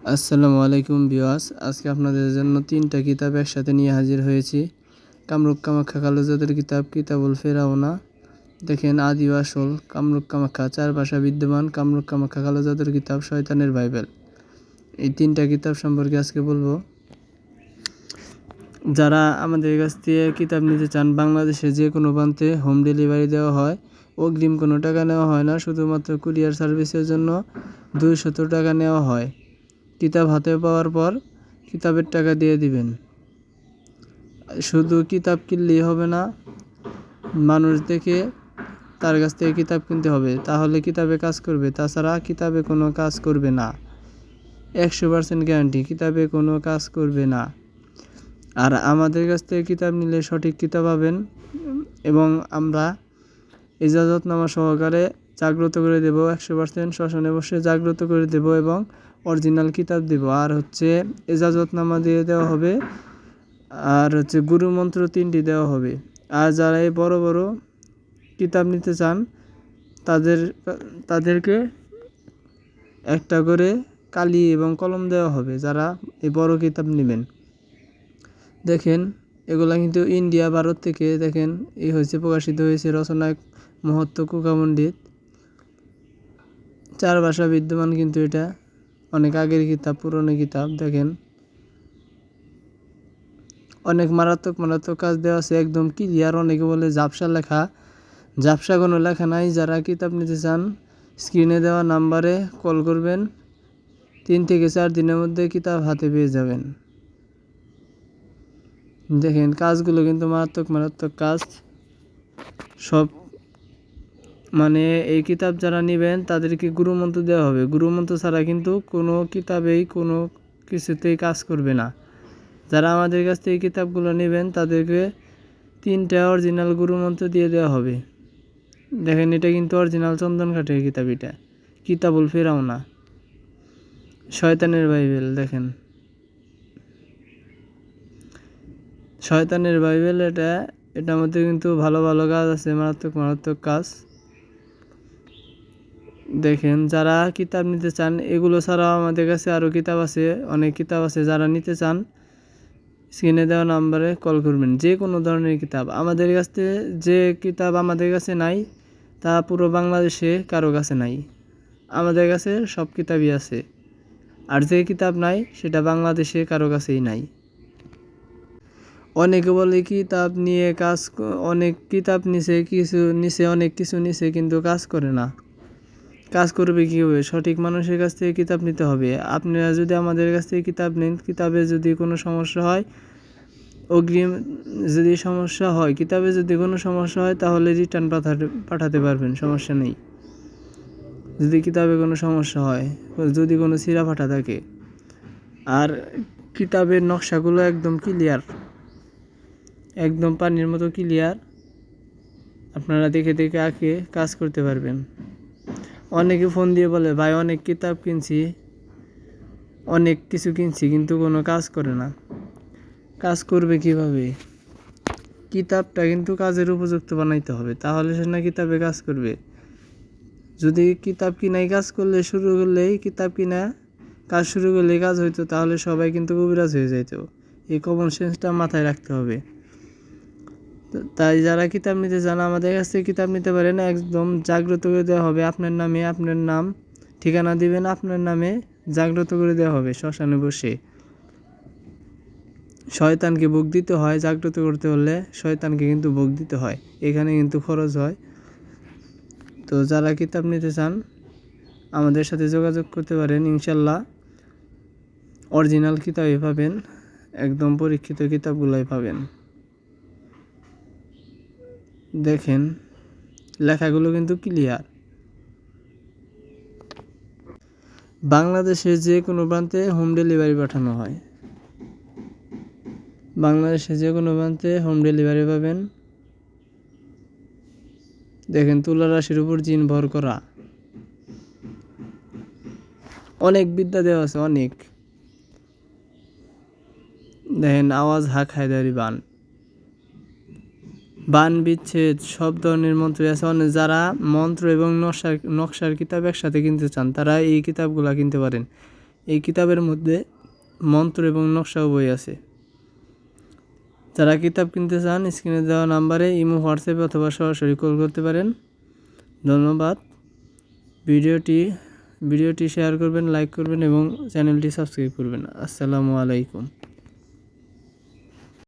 আসসালামু আলাইকুম বিওয়াস আজকে আপনাদের জন্য তিনটা কিতাব একসাথে নিয়ে হাজির হয়েছি। কামরুক কামাখ্যা কালোজাদের কিতাব, কিতাবুল ফেরাওনা দেখেন আদি আসল কামরুক কামাখ্যা চার ভাষা বিদ্যমান কামরুক কামাখ্যা কালোজাদের কিতাব, শয়তানের বাইবেল। এই তিনটা কিতাব সম্পর্কে আজকে বলব। যারা আমাদের কাছ থেকে কিতাব নিতে চান বাংলাদেশে যে কোনো প্রান্তে হোম ডেলিভারি দেওয়া হয়। অগ্রিম কোনো টাকা নেওয়া হয় না, শুধুমাত্র কুরিয়ার সার্ভিসের জন্য দুইশত টাকা নেওয়া হয়। কিতাব হাতে পাওয়ার পর কিতাবের টাকা দিয়ে দিবেন। শুধু কিতাব কিনলেই হবে না, মানুষ দেখে তার কাছ থেকে কিতাব কিনতে হবে। তাহলে কিতাবে কাজ করবে, তাছাড়া কিতাবে কোনো কাজ করবে না। একশো পার্সেন্ট গ্যারান্টি কিতাবে কোনো কাজ করবে না। আর আমাদের কাছ থেকে কিতাব নিলে সঠিক কিতাব পাবেন এবং আমরা ইজাজতনামা সহকারে জাগ্রত করে দেব, একশো পার্সেন্ট শ্মশানে বসে জাগ্রত করে দেব এবং অরিজিনাল কিতাব দেব। আর হচ্ছে এজাজতনামা দিয়ে দেওয়া হবে। আর হচ্ছে গুরু মন্ত্র তিনটি দেওয়া হবে। আর যারা এই বড় বড় কিতাব নিতে চান, তাদের, তাদেরকে একটা করে কালি এবং কলম দেওয়া হবে যারা এই বড় কিতাব নেবেন। দেখেন, এগুলা কিন্তু ইন্ডিয়া, ভারত থেকে দেখেন এই হয়েছে, প্রকাশিত হয়েছে রচনা মহত্ব কুকা পণ্ডিত চার ভাষা বিদ্যমান কিন্তু এটা। অনেক আগের কিতাব, পুরনো কিতাব, দেখেন। অনেক মারাত্মক মারাত্মক কাজ দেওয়া আছে, একদম ক্লিয়ার অনেকে বলে ঝাপসা লেখা, ঝাপসা কোনো লেখা নাই। যারা কিতাব নিতে চান স্ক্রিনে দেওয়া নাম্বারে কল করবেন। তিন থেকে চার দিনের মধ্যে কিতাব হাতে পেয়ে যাবেন। দেখেন, কাজগুলো কিন্তু মারাত্মক মারাত্মক কাজ। সব মানে এই কিতাব যারা নেবেন, তাদেরকে গুরুমন্ত্র দেওয়া হবে। গুরুমন্ত্র ছাড়া কিন্তু কোনো কিতাবেই কোনো কিছুতেই কাজ করবে না। যারা আমাদের কাছ থেকে এই কিতাবগুলো নেবেন, তাদেরকে তিনটা অরিজিনাল গুরুমন্ত্র দিয়ে দেওয়া হবে। দেখেন, এটা কিন্তু অরিজিনাল চন্দন কাঠের কিতাব এটা। কিতাবুল ফেরাও না শয়তানের বাইবেল, দেখেন। শয়তানের বাইবেল এটা, এটার মধ্যে কিন্তু ভালো ভালো কাজ আছে, মারাত্মক মারাত্মক কাজ। দেখেন, যারা কিতাব নিতে চান, এগুলো ছাড়াও আমাদের কাছে আরও কিতাব আছে, অনেক কিতাব আছে। যারা নিতে চান, স্ক্রিনে দেওয়া নাম্বারে কল করবেন যে কোনো ধরনের কিতাব। আমাদের কাছে যে কিতাব আমাদের কাছে নাই, তা পুরো বাংলাদেশে কারও কাছে নাই। আমাদের কাছে সব কিতাবই আছে। আর যে কিতাব নাই, সেটা বাংলাদেশে কারও কাছেই নাই। অনেকে বলে কিতাব নিয়ে কাজ অনেক কিতাব নিছে, কিছু নিছে, অনেক কিছু নিছে, কিন্তু কাজ করে না। কাজ করবে কীভাবে? সঠিক মানুষের কাছ থেকে কিতাব নিতে হবে। আপনারা যদি আমাদের কাছ থেকে কিতাব নেন, কিতাবে যদি কোনো সমস্যা হয়, অগ্রিম যদি সমস্যা হয়, কিতাবে যদি কোনো সমস্যা হয়, তাহলে রিটার্ন পাঠাতে পাঠাতে পারবেন, সমস্যা নেই। যদি কিতাবে কোনো সমস্যা হয়, যদি কোনো সিরা ফাটা থাকে। আর কিতাবের নকশাগুলো একদম ক্লিয়ার একদম পানির মতো ক্লিয়ার আপনারা দেখে দেখে আঁকে, কাজ করতে পারবেন। অনেকে ফোন দিয়ে বলে, ভাই, অনেক কিতাব কিনছি, অনেক কিছু কিনছি, কিন্তু কোনো কাজ করে না। কাজ করবে কীভাবে? কিতাবটা কিন্তু কাজের উপযুক্ত বানাইতে হবে, তাহলে সে না কিতাবে কাজ করবে। যদি কিতাব কিনাই কাজ করলে শুরু করলেই কিতাব কিনা কাজ শুরু করলে কাজ হইতো, তাহলে সবাই কিন্তু কবিরাজ হয়ে যাইতো। এই কমন সেন্সটা মাথায় রাখতে হবে। তাই যারা কিতাব নিতে চান, আমাদের কাছ থেকে কিতাব নিতে পারেন। একদম জাগ্রত করে দেওয়া হবে। আপনার নামে, আপনার নাম, ঠিকানা দিবেন, আপনার নামে জাগ্রত করে দেওয়া হবে শ্মশানে বসে। শয়তানকে ভোগ দিতে হয়, জাগ্রত করতে হলে শয়তানকে কিন্তু ভোগ দিতে হয়। এখানে কিন্তু খরচ হয়। তো যারা কিতাব নিতে চান, আমাদের সাথে যোগাযোগ করতে পারেন, ইনশাল্লাহ। অরিজিনাল কিতাবই পাবেন। একদম পরীক্ষিত কিতাবগুলোই পাবেন। দেখেন, লেখাগুলো কিন্তু ক্লিয়ার বাংলাদেশে যে কোনো প্রান্তে হোম ডেলিভারি পাঠানো হয়। বাংলাদেশে যে কোনো প্রান্তে হোম ডেলিভারি পাবেন। দেখেন, তুলা রাশির উপর জিন ভর করা। অনেক বিদ্যা দেওয়া আছে, অনেক। দেখেন, আওয়াজ হাক হায়দারি বান। বান, বিচ্ছেদ, সব ধরনের মন্ত্র আছে। অনেক যারা মন্ত্র এবং নকশার নকশার কিতাব একসাথে কিনতে চান, তারা এই কিতাবগুলো কিনতে পারেন। এই কিতাবের মধ্যে মন্ত্র এবং নকশাও বই আছে। যারা কিতাব কিনতে চান, স্ক্রিনে দেওয়া নাম্বারে ইমো, হোয়াটসঅ্যাপে অথবা সরাসরি কল করতে পারেন। ধন্যবাদ। ভিডিওটি ভিডিওটি শেয়ার করবেন, লাইক করবেন এবং চ্যানেলটি সাবস্ক্রাইব করবেন। আসসালামু আলাইকুম।